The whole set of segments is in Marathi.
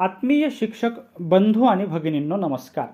आत्मीय शिक्षक बंधू आणि भगिनींनो नमस्कार.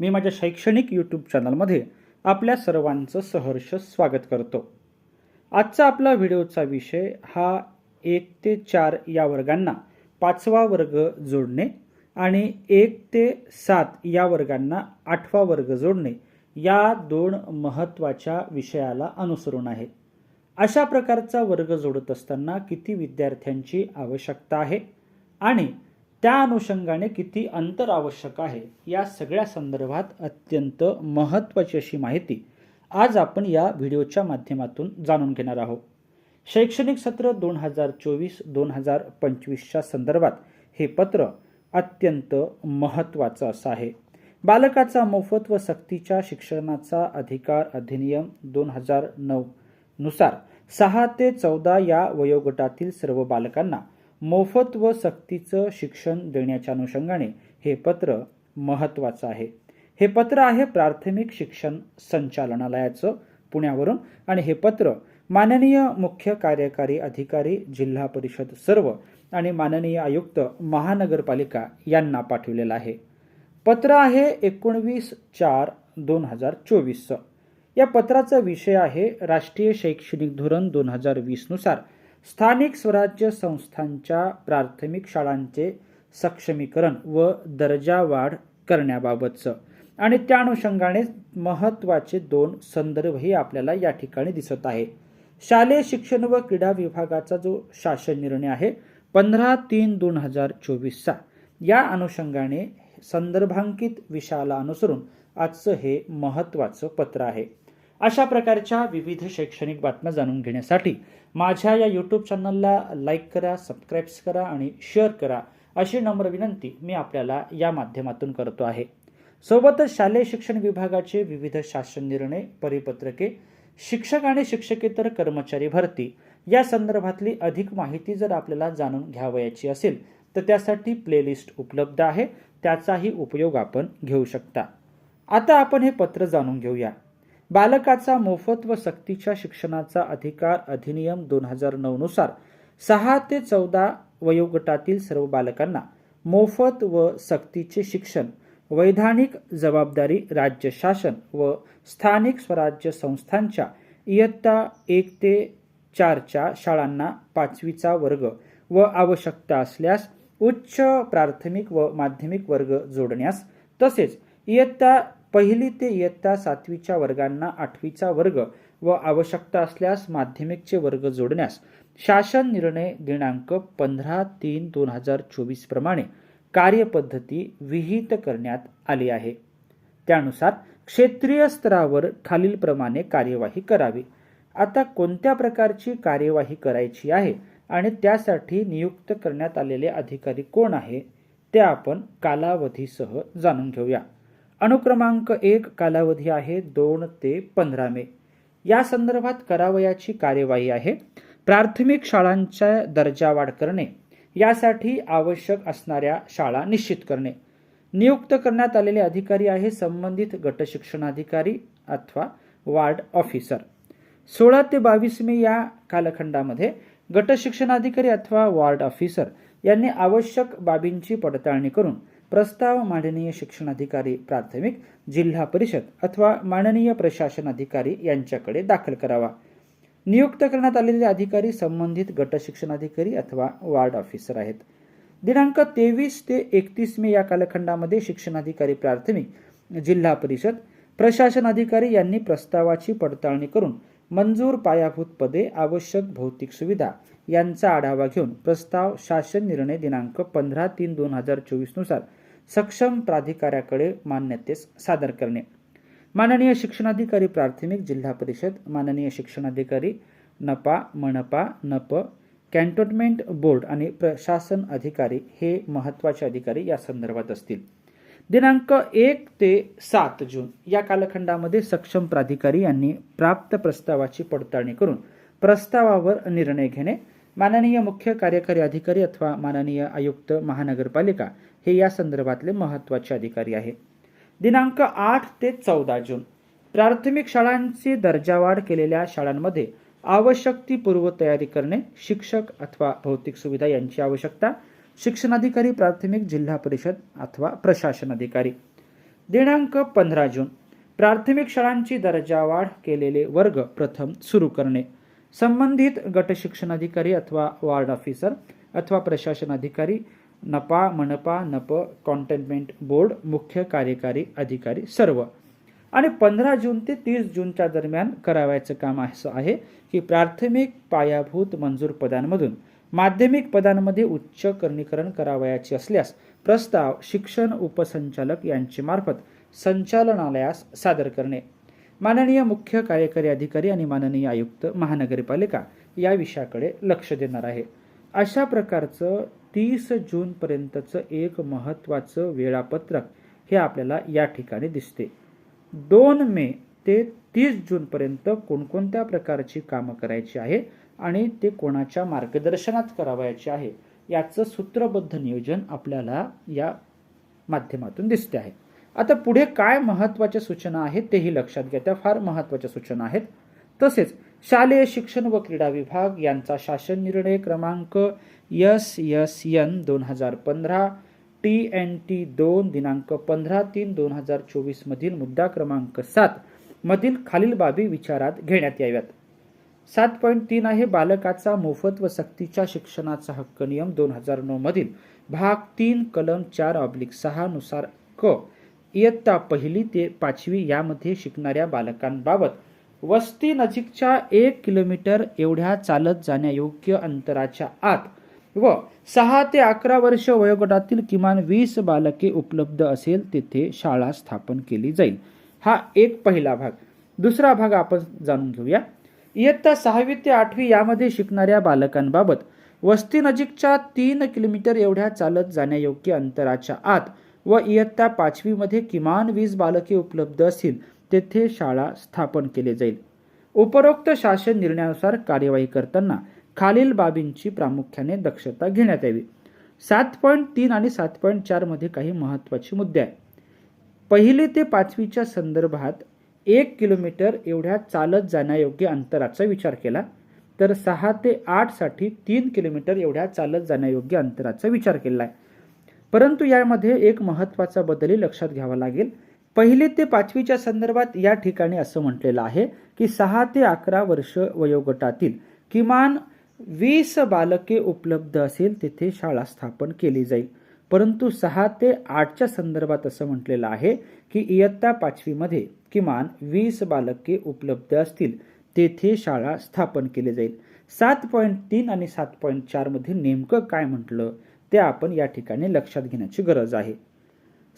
मी माझ्या शैक्षणिक यूट्यूब चॅनलमध्ये आपल्या सर्वांचं सहर्ष स्वागत करतो. आजचा आपला व्हिडिओचा विषय हा एक ते चार या वर्गांना पाचवा वर्ग जोडणे आणि एक ते सात या वर्गांना आठवा वर्ग जोडणे या दोन महत्त्वाच्या विषयाला अनुसरून आहे. अशा प्रकारचा वर्ग जोडत असताना किती विद्यार्थ्यांची आवश्यकता आहे आणि त्या अनुषंगाने किती अंतर आवश्यक आहे या सगळ्या संदर्भात अत्यंत महत्त्वाची अशी माहिती आज आपण या व्हिडिओच्या माध्यमातून जाणून घेणार आहोत. शैक्षणिक सत्र दोन हजार चोवीस दोन हजार पंचवीसच्या संदर्भात हे पत्र अत्यंत महत्त्वाचं असं आहे. बालकाचा मोफत व सक्तीच्या शिक्षणाचा अधिकार अधिनियम दोन हजार नऊ नुसार सहा ते चौदा या वयोगटातील सर्व बालकांना मोफत व सक्तीचं शिक्षण देण्याच्या अनुषंगाने हे पत्र महत्त्वाचं आहे. हे पत्र आहे प्राथमिक शिक्षण संचालनालयाचं पुण्यावरून आणि हे पत्र माननीय मुख्य कार्यकारी अधिकारी जिल्हा परिषद सर्व आणि माननीय आयुक्त महानगरपालिका यांना पाठवलेलं आहे. पत्र आहे एकोणवीस चार दोन हजार चोवीसचं या पत्राचा विषय आहे राष्ट्रीय शैक्षणिक धोरण दोन हजार वीसनुसार स्थानिक स्वराज्य संस्थांच्या प्राथमिक शाळांचे सक्षमीकरण व दर्जा वाढ करण्याबाबतचं. आणि त्या अनुषंगाने महत्त्वाचे दोन संदर्भही आपल्याला या ठिकाणी दिसत आहे. शालेय शिक्षण व क्रीडा विभागाचा जो शासन निर्णय आहे पंधरा तीन दोन हजार चोवीसचा. या अनुषंगाने संदर्भांकित विषयाला अनुसरून आजचं हे महत्त्वाचं पत्र आहे. अशा प्रकारच्या विविध शैक्षणिक बातम्या जाणून घेण्यासाठी माझ्या या यूट्यूब चॅनलला लाईक करा सबस्क्राईब्स करा आणि शेअर करा अशी नम्र विनंती मी आपल्याला या माध्यमातून करतो आहे. सोबतच शालेय शिक्षण विभागाचे विविध शासन निर्णय परिपत्रके शिक्षक आणि शिक्षकेतर कर्मचारी भरती या संदर्भातली अधिक माहिती जर आपल्याला जाणून घ्यावयाची असेल तर त्यासाठी प्लेलिस्ट उपलब्ध आहे. त्याचाही उपयोग आपण घेऊ शकता. आता आपण हे पत्र जाणून घेऊया. बालकाचा मोफत व सक्तीच्या शिक्षणाचा अधिकार अधिनियम दोन हजार नऊनुसार सहा ते चौदा वयोगटातील सर्व बालकांना मोफत व सक्तीचे शिक्षण वैधानिक जबाबदारी राज्य शासन व स्थानिक स्वराज्य संस्थांच्या इयत्ता एक ते चारच्या शाळांना पाचवीचा वर्ग व आवश्यकता असल्यास उच्च प्राथमिक व माध्यमिक वर्ग जोडण्यास तसेच इयत्ता पहिली ते इयत्ता सातवीच्या वर्गांना आठवीचा वर्ग व आवश्यकता असल्यास माध्यमिकचे वर्ग जोडण्यास शासन निर्णय दिनांक पंधरा तीन दोन हजार चोवीस प्रमाणे कार्यपद्धती विहित करण्यात आली आहे. त्यानुसार क्षेत्रीय स्तरावर खालीलप्रमाणे कार्यवाही करावी. आता कोणत्या प्रकारची कार्यवाही करायची आहे आणि त्यासाठी नियुक्त करण्यात आलेले अधिकारी कोण आहे ते आपण कालावधीसह जाणून घेऊया. अनुक्रमांक एक कालावधी आहे दोन ते पंधरा मे. या संदर्भात करावयाची कार्यवाही आहे. प्राथमिक शाळांचा दर्जा वाढ करणे यासाठी आवश्यक असणाऱ्या शाळा निश्चित करणे. नियुक्त करण्यात आलेले अधिकारी आहे संबंधित गटशिक्षणाधिकारी अथवा वार्ड ऑफिसर. सोळा ते बावीस मे या कालखंडामध्ये गटशिक्षणाधिकारी अथवा वार्ड ऑफिसर यांनी आवश्यक बाबींची पडताळणी करून प्रस्ताव माननीय शिक्षणाधिकारी प्राथमिक जिल्हा परिषद अथवा माननीय प्रशासन अधिकारी यांच्याकडे दाखल करावा. नियुक्त करण्यात आलेले अधिकारी संबंधित गट शिक्षणाधिकारी अथवा वार्ड ऑफिसर आहेत. दिनांक तेवीस ते एकतीस मे या कालखंडामध्ये शिक्षणाधिकारी प्राथमिक जिल्हा परिषद प्रशासन अधिकारी यांनी प्रस्तावाची पडताळणी करून मंजूर पायाभूत पदे आवश्यक भौतिक सुविधा यांचा आढावा घेऊन प्रस्ताव शासन निर्णय दिनांक पंधरा तीन दोन हजार चोवीसनुसार सक्षम प्राधिकाऱ्याकडे मान्यतेस सादर करणे. माननीय शिक्षणाधिकारी प्राथमिक जिल्हा परिषद माननीय शिक्षणाधिकारी नपा मनपा नप कॅन्टोनमेंट बोर्ड आणि प्रशासन अधिकारी हे महत्त्वाचे अधिकारी या संदर्भात असतील. दिनांक एक ते सात जून या कालखंडामध्ये सक्षम प्राधिकारी यांनी प्राप्त प्रस्तावाची पडताळणी करून प्रस्तावावर निर्णय घेणे. माननीय मुख्य कार्यकारी अधिकारी अथवा माननीय आयुक्त महानगरपालिका हे या संदर्भातले महत्त्वाचे अधिकारी आहे दिनांक आठ ते चौदा जून प्राथमिक शाळांची दर्जावाढ केलेल्या शाळांमध्ये आवश्यक ती पूर्वतयारी करणे शिक्षक अथवा भौतिक सुविधा यांची आवश्यकता शिक्षणाधिकारी प्राथमिक जिल्हा परिषद अथवा प्रशासन अधिकारी. दिनांक पंधरा जून प्राथमिक शाळांची दर्जावाढ केलेले वर्ग प्रथम सुरू करणे. संबंधित गट शिक्षणाधिकारी अथवा वार्ड ऑफिसर अथवा प्रशासन अधिकारी नपा मनपा नप कॉन्टेनमेंट बोर्ड मुख्य कार्यकारी अधिकारी सर्व. आणि पंधरा जून ते तीस जूनच्या दरम्यान करावयाचं काम असं आहे की प्राथमिक पायाभूत मंजूर पदांमधून माध्यमिक पदांमध्ये उच्च करणीकरण करावयाचे असल्यास प्रस्ताव शिक्षण उपसंचालक यांची मार्फत संचालनालयास सादर करणे. माननीय मुख्य कार्यकारी अधिकारी आणि माननीय आयुक्त महानगरपालिका या विषयाकडे लक्ष देणार आहे. अशा प्रकारचं तीस जूनपर्यंतचं एक महत्त्वाचं वेळापत्रक हे आपल्याला या ठिकाणी दिसते. दोन मे ते तीस जूनपर्यंत कोणकोणत्या प्रकारची कामं करायची आहे आणि ते कोणाच्या मार्गदर्शनात करावयाचे आहे याचं सूत्रबद्ध नियोजन आपल्याला या माध्यमातून दिसते आहे. आता पुढे काय महत्त्वाच्या सूचना आहेत तेही लक्षात घ्या त्या फार महत्त्वाच्या सूचना आहेत. तसेच शालेय शिक्षण व क्रीडा विभाग यांचा शासन निर्णय क्रमांक यस यस यन दोन हजार पंधरा टी एन टी दोन दिनांक पंधरा तीन दोन हजार चोवीसमधील मुद्दा क्रमांक सात मधील खालील बाबी विचारात घेण्यात याव्यात. सात पॉईंट तीन आहे बालकाचा मोफत व सक्तीच्या शिक्षणाचा हक्क नियम दोन हजार नऊमधील भाग तीन कलम चार ऑब्लिक सहा नुसार क इयत्ता पहिली ते पाचवी यामध्ये शिकणाऱ्या बालकांबाबत वस्ती नजीकच्या एक किलोमीटर एवढ्या चालत जाण्यायोग्य अंतराच्या आत व सहा ते अकरा वर्ष वयोगटातील किमान वीस बालके उपलब्ध असेल तेथे शाळा स्थापन केली जाईल. हा एक पहिला भाग. दुसरा भाग आपण जाणून घेऊया. इयत्ता सहावी ते आठवी यामध्ये शिकणाऱ्या बालकांबाबत वस्ती नजीकच्या तीन किलोमीटर एवढ्या चालत जाण्यायोग्य अंतराच्या आत व इयत्ता पाचवीमध्ये किमान वीस बालके उपलब्ध असतील तेथे शाळा स्थापन केली जाईल. उपरोक्त शासन निर्णयानुसार कार्यवाही करताना खालील बाबींची प्रामुख्याने दक्षता घेण्यात यावी. सात पॉईंट तीन आणि सात पॉईंट चारमध्ये काही महत्त्वाचे मुद्दे आहेत. पहिले ते पाचवीच्या संदर्भात एक किलोमीटर एवढ्या चालत जाण्यायोग्य अंतराचा विचार केला तर सहा ते आठसाठी तीन किलोमीटर एवढ्या चालत जाण्यायोग्य अंतराचा विचार केला आहे. परंतु यामध्ये एक महत्त्वाचा बदलही लक्षात घ्यावा लागेल. पहिली ते पाचवीच्या संदर्भात या ठिकाणी असं म्हटलेलं आहे की सहा ते अकरा वर्ष वयोगटातील किमान वीस बालके उपलब्ध असेल तेथे शाळा स्थापन केली जाईल. परंतु सहा ते आठच्या संदर्भात असं म्हटलेलं आहे की इयत्ता पाचवीमध्ये किमान वीस बालके उपलब्ध असतील तेथे शाळा स्थापन केली जाईल. सात पॉईंट तीन आणि सात पॉईंट चारमध्ये नेमकं काय म्हटलं ते आपण या ठिकाणी लक्षात घेण्याची गरज आहे.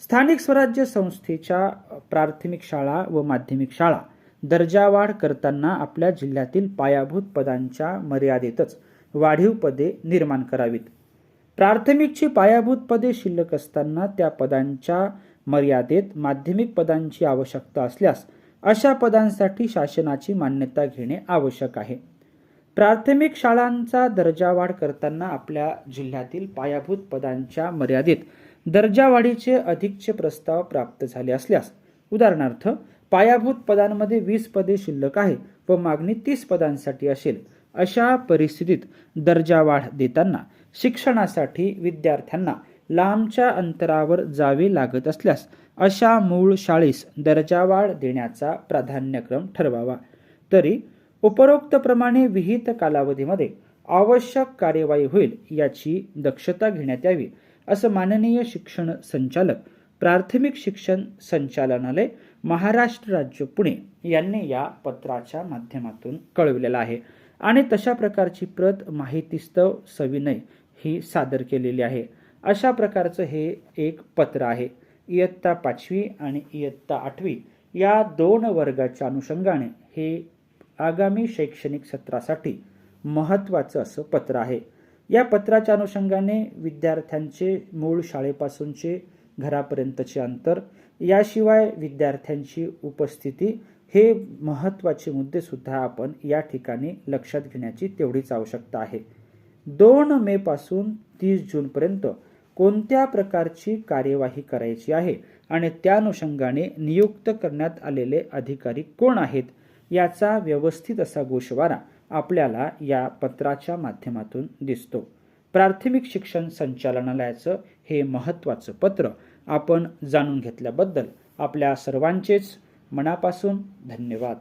स्थानिक स्वराज्य संस्थेच्या प्राथमिक शाळा व माध्यमिक शाळा दर्जावाढ करताना आपल्या जिल्ह्यातील पायाभूत पदांच्या मर्यादेतच वाढीव पदे निर्माण करावीत. प्राथमिकची पायाभूत पदे शिल्लक असताना त्या पदांच्या मर्यादेत माध्यमिक पदांची आवश्यकता असल्यास अशा पदांसाठी शासनाची मान्यता घेणे आवश्यक आहे. प्राथमिक शाळांचा दर्जावाढ करताना आपल्या जिल्ह्यातील पायाभूत पदांच्या मर्यादेत दर्जावाढीचे अधिकचे प्रस्ताव प्राप्त झाले असल्यास उदाहरणार्थ पायाभूत पदांमध्ये वीस पदे शिल्लक आहे व मागणी तीस पदांसाठी असेल अशा परिस्थितीत दर्जावाढ देताना शिक्षणासाठी विद्यार्थ्यांना लांबच्या अंतरावर जावे लागत असल्यास अशा मूळ शाळेस दर्जावाढ देण्याचा प्राधान्यक्रम ठरवावा. तरी उपरोक्तप्रमाणे विहित कालावधीमध्ये आवश्यक कार्यवाही होईल याची दक्षता घेण्यात यावी असं माननीय शिक्षण संचालक प्राथमिक शिक्षण संचालनालय महाराष्ट्र राज्य पुणे यांनी या पत्राच्या माध्यमातून कळविलेलं आहे. आणि तशा प्रकारची प्रत माहितीस्तव सविनय ही सादर केलेली आहे. अशा प्रकारचं हे एक पत्र आहे. इयत्ता पाचवी आणि इयत्ता आठवी या दोन वर्गाच्या अनुषंगाने हे आगामी शैक्षणिक सत्रासाठी महत्त्वाचं असं पत्र आहे. या पत्राच्या अनुषंगाने विद्यार्थ्यांचे मूळ शाळेपासूनचे घरापर्यंतचे अंतर याशिवाय विद्यार्थ्यांची उपस्थिती हे महत्त्वाचे मुद्देसुद्धा आपण या ठिकाणी लक्षात घेण्याची तेवढीच आवश्यकता आहे. दोन मे पासून तीस जूनपर्यंत कोणत्या प्रकारची कार्यवाही करायची आहे आणि त्या अनुषंगाने नियुक्त करण्यात आलेले अधिकारी कोण आहेत याचा व्यवस्थित असा गोषवारा आपल्याला या पत्राच्या माध्यमातून दिसतो. प्राथमिक शिक्षण संचालनालयाचं हे महत्त्वाचं पत्र आपण जाणून घेतल्याबद्दल आपल्या सर्वांचेच मनापासून धन्यवाद.